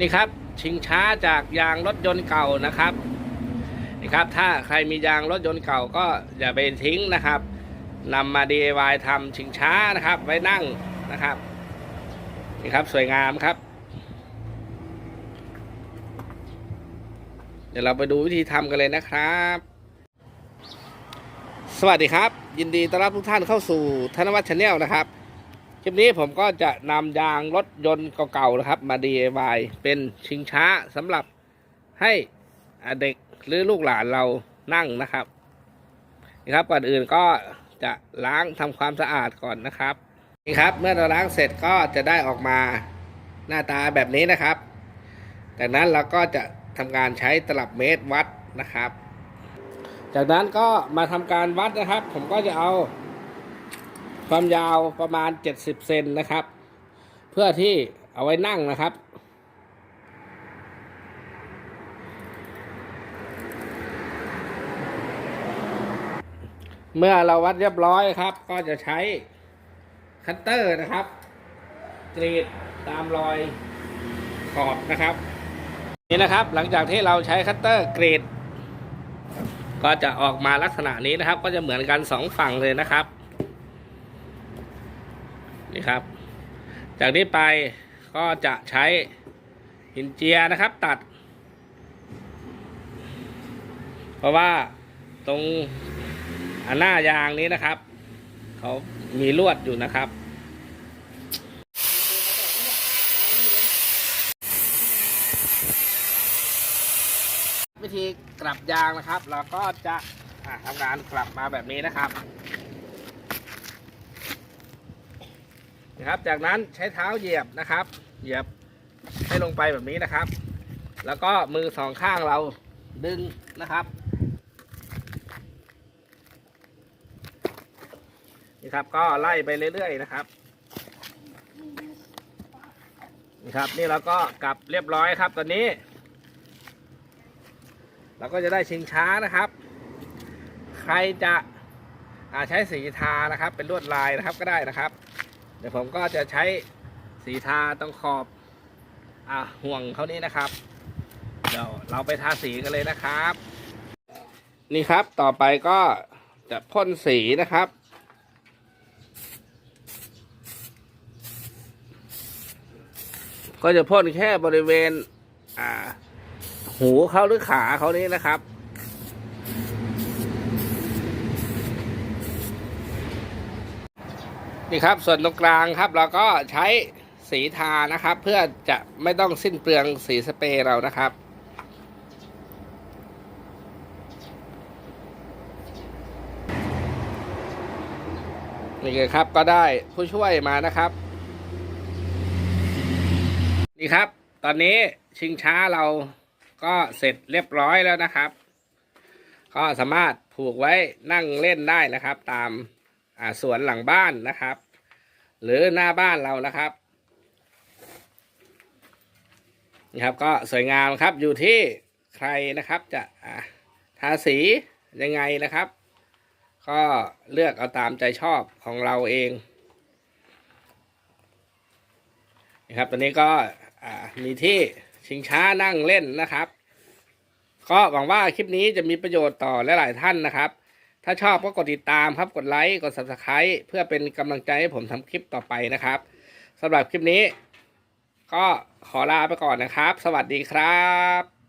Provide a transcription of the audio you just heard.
นี่ครับชิงช้าจากยางรถยนต์เก่านะครับนี่ครับ ถ้าใครมียางรถยนต์เก่าก็อย่าไปทิ้งนะครับนำมา DIY ทำชิงช้านะครับ ไว้นั่งนะครับนี่ครับสวยงามครับ เดี๋ยวเราไปดูวิธีทำกันเลยนะครับ สวัสดีครับ ยินดีต้อนรับทุกท่านเข้าสู่ธนวัฒน์ชาแนลนะครับ คลิปนี้ผมก็จะนำยางรถยนต์เก่าๆนะครับ มา DIY เป็นชิงช้าสำหรับให้เด็กหรือลูกหลานเรานั่งนะครับนะครับก่อนอื่นก็จะล้างทำความสะอาดก่อนนะครับนี่ครับ เมื่อเราล้างเสร็จก็จะได้ออกมาหน้าตาแบบนี้นะครับ จากนั้นเราก็จะทำการใช้ตลับเมตรวัดนะครับ จากนั้นก็มาทำการวัดนะครับ ผมก็จะเอา ความยาวประมาณ70เซนนะครับ เพื่อที่เอาไว้นั่งนะครับ เมื่อเราวัดเรียบร้อยครับ ก็จะใช้คัตเตอร์นะครับกรีดตามรอยขอบนะครับ นี่นะครับหลังจากที่เราใช้คัตเตอร์กรีดก็จะออกมาลักษณะนี้นะครับ ก็จะเหมือนกันสองฝั่งเลยนะครับ นี่ครับ จากนี้ไปก็จะใช้หินเจียนะครับตัด เพราะว่าตรงอันหน้ายางนี้นะครับ เขามีลวดอยู่นะครับวิธีกลับยางนะครับ เราก็จะทำการกลับมาแบบนี้นะครับ นะครับ จากนั้นใช้เท้าเหยียบนะครับ เหยียบให้ลงไปแบบนี้นะครับ แล้วก็มือสองข้างเราดึงนะครับนี่ครับก็ไล่ไปเรื่อยๆนะครับนี่ครับนี่เราก็กลับเรียบร้อยครับตอนนี้ เราก็จะได้ชิงช้านะครับ ใครจะใช้สีทานะครับ เป็นลวดลายนะครับก็ได้นะครับ เดี๋ยวผมก็จะใช้สีทาตรงขอบอ่าห่วงเขานี้นะครับ เดี๋ยวเราไปทาสีกันเลยนะครับ นี่ครับต่อไปก็จะพ่นสีนะครับก็จะพ่นแค่บริเวณ อ่า หูเขาหรือขาเขานี้นะครับ นี่ครับส่วนตรงกลางครับ เราก็ใช้สีทานะครับ เพื่อจะไม่ต้องสิ้นเปลืองสีสเปรย์เรานะครับ นี่เลยครับก็ได้ผู้ช่วยมานะครับ นี่ครับ ตอนนี้ชิงช้าเราก็เสร็จเรียบร้อยแล้วนะครับ ก็สามารถผูกไว้นั่งเล่นได้นะครับ ตาม อ่าสวนหลังบ้านนะครับ หรือหน้าบ้านเรานะครับนี่ครับ ก็สวยงามครับอยู่ที่ใครนะครับจะอ่าทาสียังไงนะครับ ก็เลือกเอาตามใจชอบของเราเองนะครับตอนนี้ก็อ่ามีที่ชิงช้านั่งเล่นนะครับ ก็หวังว่าคลิปนี้จะมีประโยชน์ต่อหลายๆท่านนะครับ ถ้าชอบก็กดติดตามครับ กดไลค์ กด subscribe เพื่อเป็นกำลังใจให้ผมทำคลิปต่อไปนะครับสำหรับคลิปนี้ ก็ขอลาไปก่อนนะครับ สวัสดีครับ